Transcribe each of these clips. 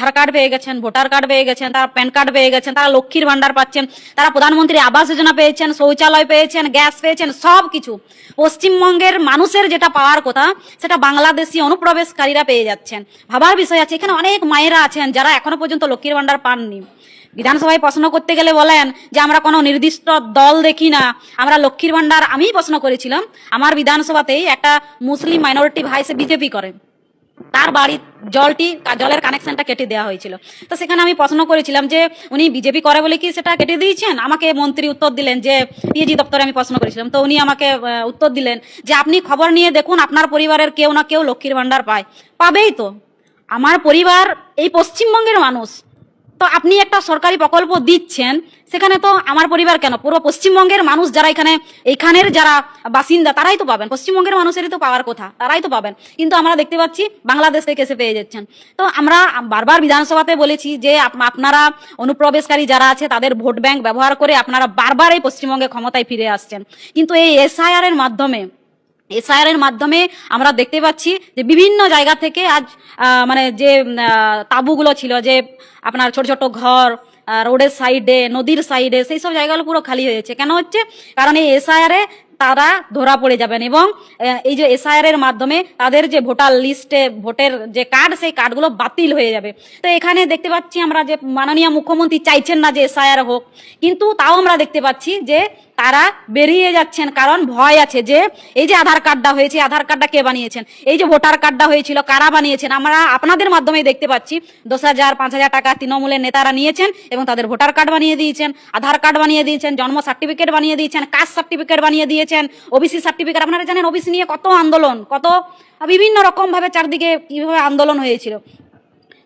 আধার card পেয়ে গেছেন, voter card পেয়ে গেছেন, তারা প্যান কার্ড পেয়ে গেছেন, তারা লক্ষ্মীর ভান্ডার পাচ্ছেন, তারা প্রধানমন্ত্রী আবাস যোজনা পেয়েছেন, শৌচালয় পেয়েছেন, গ্যাস পেয়েছেন, সব কিছু। পশ্চিমবঙ্গের মানুষের যেটা পাওয়ার কথা, সেটা বাংলাদেশি অনুপ্রবেশকারীরা পেয়ে যাচ্ছেন। ভাবার বিষয় আছে, এখানে অনেক মায়েরা আছেন যারা এখনও পর্যন্ত লক্ষ্মীর ভান্ডার পাননি। বিধানসভায় প্রশ্ন করতে গেলে বলেন যে, আমরা কোনো নির্দিষ্ট দল দেখি না, আমরা লক্ষ্মীর ভান্ডার আমিই প্রশ্ন করেছিলাম। আমার বিধানসভাতেই একটা মুসলিম মাইনরিটি ভাই, সে বিজেপি করে। তার বাড়ির জলটি জলের কানেকশনটা কেটে দেওয়া হয়েছিল। তো সেখানে আমি প্রশ্ন করেছিলাম যে, উনি বিজেপি করে বলে কি সেটা কেটে দিয়েছেন? আমাকে মন্ত্রী উত্তর দিলেন যে পিএজি দপ্তরে আমি প্রশ্ন করেছিলাম। তো উনি আমাকে উত্তর দিলেন যে, আপনি খবর নিয়ে দেখুন, আপনার পরিবারের কেউ না কেউ লক্ষ্মীর ভাণ্ডার পায়। পাবেই তো। আমার পরিবার এই পশ্চিমবঙ্গের মানুষ। তো আপনি একটা সরকারি প্রকল্প দিচ্ছেন, সেখানে তো আমার পরিবার কেন? পুরো পশ্চিমবঙ্গের মানুষ যারা এখানে এইখানের যারা বাসিন্দা, তারাই তো পাবেন। পশ্চিমবঙ্গের মানুষেরই তো পাওয়ার কথা, তারাই তো পাবেন। কিন্তু আমরা দেখতে পাচ্ছি বাংলাদেশ থেকে এসে পেয়ে যাচ্ছেন। তো আমরা বারবার বিধানসভাতে বলেছি যে আপ- আপনারা অনুপ্রবেশকারী যারা আছে, তাদের ভোট ব্যাংক ব্যবহার করে আপনারা বারবার এই পশ্চিমবঙ্গে ক্ষমতায় ফিরে আসছেন। কিন্তু এই এসআইআর এর মাধ্যমে এসআইআর এর মাধ্যমে আমরা দেখতে পাচ্ছি যে বিভিন্ন জায়গা থেকে আজ মানে যে তাবুগুলো ছিল, যে আপনার ছোট ছোট ঘর রোডের সাইডে, নদীর সাইডে, সেই সব জায়গাগুলো পুরো খালি হয়েছে কেন হচ্ছে? কারণ এই এসআইআরে তারা ধরা পড়ে যাবেন এবং এই যে এসআইআর এর মাধ্যমে তাদের যে ভোটার লিস্টে ভোটের যে কার্ড, সেই কার্ডগুলো বাতিল হয়ে যাবে। তো এখানে দেখতে পাচ্ছি আমরা যে মাননীয় মুখ্যমন্ত্রী চাইছেন না যে এসআইআর হোক, কিন্তু তাও আমরা দেখতে পাচ্ছি যে তারা বেরিয়ে যাচ্ছেন কারণ ভয় আছে যে, এই যে আধার কার্ডটা হয়েছে আধার কার্ডটা কে বানিয়েছেন? এই যে ভোটার কার্ডটা হয়েছিল, কারা বানিয়েছেন? আমরা আপনাদের মাধ্যমে দেখতে পাচ্ছি, দশ হাজার, পাঁচ হাজার টাকা তৃণমূলের নেতারা নিয়েছেন এবং তাদের ভোটার কার্ড বানিয়ে দিয়েছেন, আধার কার্ড বানিয়ে দিয়েছেন, জন্ম সার্টিফিকেট বানিয়ে দিয়েছেন কাস্ট সার্টিফিকেট বানিয়ে দিয়েছেন ওবিসি সার্টিফিকেট আপনারা জানেন ওবিসি নিয়ে কত আন্দোলন, কত বিভিন্ন রকম ভাবে চারদিকে কীভাবে আন্দোলন হয়েছিল।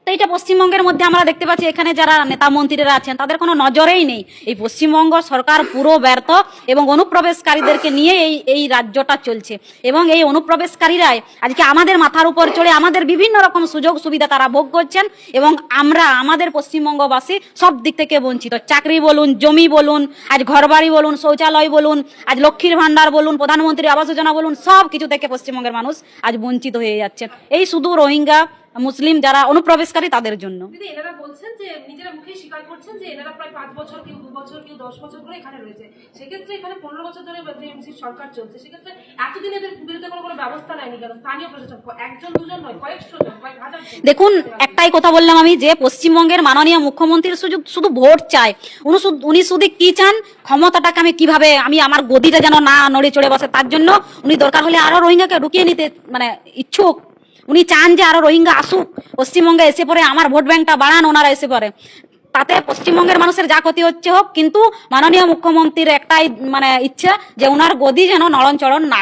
তো এটা পশ্চিমবঙ্গের মধ্যে আমরা দেখতে পাচ্ছি, এখানে যারা নেতা মন্ত্রীরা আছেন, তাদের কোনো নজরেই নেই। এই পশ্চিমবঙ্গ সরকার পুরো ব্যর্থ এবং অনুপ্রবেশকারীদেরকে নিয়ে এই এই রাজ্যটা চলছে। এবং এই অনুপ্রবেশকারীরাই আজকে আমাদের মাথার উপর চড়ে আমাদের বিভিন্ন রকম সুযোগ সুবিধা তারা ভোগ করছেন এবং আমরা আমাদের পশ্চিমবঙ্গবাসী সব দিক থেকে বঞ্চিত। চাকরি বলুন, জমি বলুন, আজ ঘরবাড়ি বলুন, শৌচালয় বলুন, আজ লক্ষ্মীর ভাণ্ডার বলুন প্রধানমন্ত্রী আবাস যোজনা বলুন, সব কিছু থেকে পশ্চিমবঙ্গের মানুষ আজ বঞ্চিত হয়ে যাচ্ছেন এই শুধু রোহিঙ্গা মুসলিম যারা অনুপ্রবেশকারী তাদের জন্য। দিদি এনারা বলছেন যে নিজেরা মুখে স্বীকার করছেন যে এনারা প্রায় পাঁচ বছর কেউ দু বছর কেউ দশ বছর ধরে এখানে রয়েছে। সেক্ষেত্রে এখানে পনেরো বছর ধরে টিএমসি সরকার চলছে। সেক্ষেত্রে এতদিন এদের বিরুদ্ধে কোনো কোনো ব্যবস্থা নেয়নি কেন? স্থানীয় প্রশাসন একজন দুজন নয় কয়েকশো জন কয়েক হাজার দেখুন একটাই কথা বললাম আমি যে পশ্চিমবঙ্গের মাননীয় মুখ্যমন্ত্রীর শুধু শুধু ভোট চায়। উনি শুধু উনি শুধু কি চান? ক্ষমতাটাকে আমি কীভাবে আমি আমার গদিটা যেন না নড়ে চড়ে বসে তার জন্য উনি দরকার হলে আরও রোহিঙ্গাকে ঢুকিয়ে নিতে মানে ইচ্ছুক। উনি চান যে আরও রোহিঙ্গা আসুক পশ্চিমবঙ্গে এসে পরে আমার ভোট ব্যাংকটা বাড়ান, ওনারা এসে পরে তাতে পশ্চিমবঙ্গের মানুষের যা ক্ষতি হচ্ছে হোক, কিন্তু মাননীয় মুখ্যমন্ত্রীর একটাই মানে ইচ্ছা যে ওনার গদি যেন নড়ন চড়ন না।